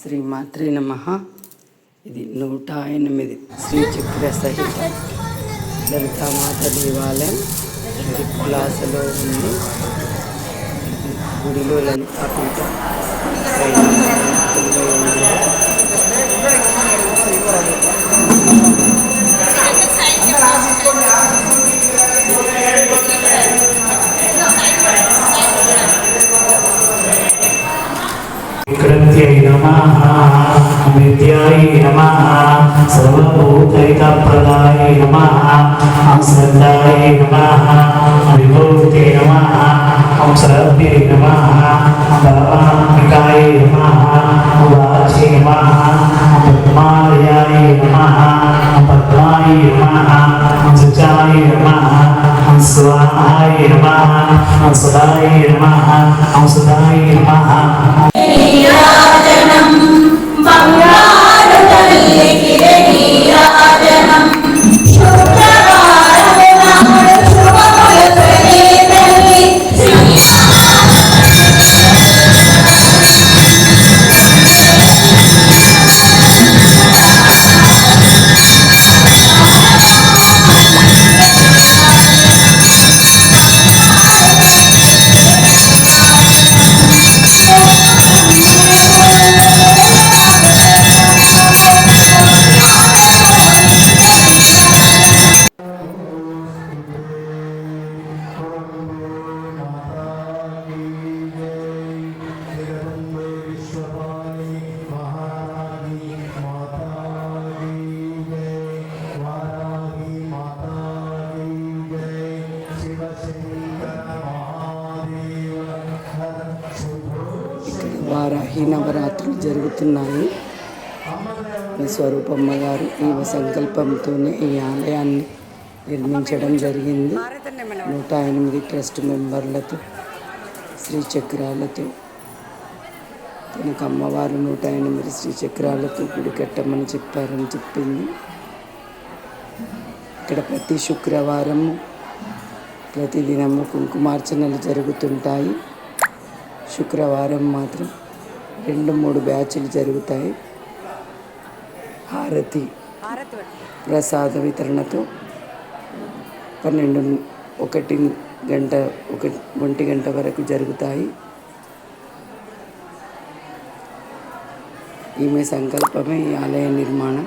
శ్రీ శ్రీమాత్రి నమ. ఇది నూట ఎనిమిది శ్రీ చక్ర సహిత లలితామాత దేవాలయం. ఇది కులాసలో ఉంది. గుడిలో లలితాపీఠ. వికృత్యై నమ విద్యాయ నమ సర్వభూతైతప్రదాయ నమ అంశ్రద్ధాయ నమ విభూతే నమ అంశ్రభ్యై నమ భవాంబికాయ నమ వాచే నమ పద్మాలయాయ నమ పద్మాయ నమ శుచాయ నమ స్వాహాయ నమ సదాయ నమ సదాయ నమ వారాహి నవరాత్రులు జరుగుతున్నాయి. ఈ స్వరూపమ్మ గారు ఈ సంకల్పంతోనే ఈ ఆలయాన్ని నిర్మించడం జరిగింది. నూట ఎనిమిది ట్రస్ట్ మెంబర్లతో శ్రీచక్రాలతో తనకు అమ్మవారు నూట ఎనిమిది శ్రీచక్రాలతో గుడి కట్టమని చెప్పారని చెప్పింది. ఇక్కడ ప్రతి శుక్రవారం ప్రతిదినము కుంకుమార్చనలు జరుగుతుంటాయి. శుక్రవారం మాత్రం రెండు మూడు బ్యాచ్లు జరుగుతాయి. హారతి ప్రసాద వితరణతో పన్నెండు ఒకటి గంట ఒక ఒంటి గంట వరకు జరుగుతాయి. ఈమె సంకల్పమే ఈ ఆలయ నిర్మాణం.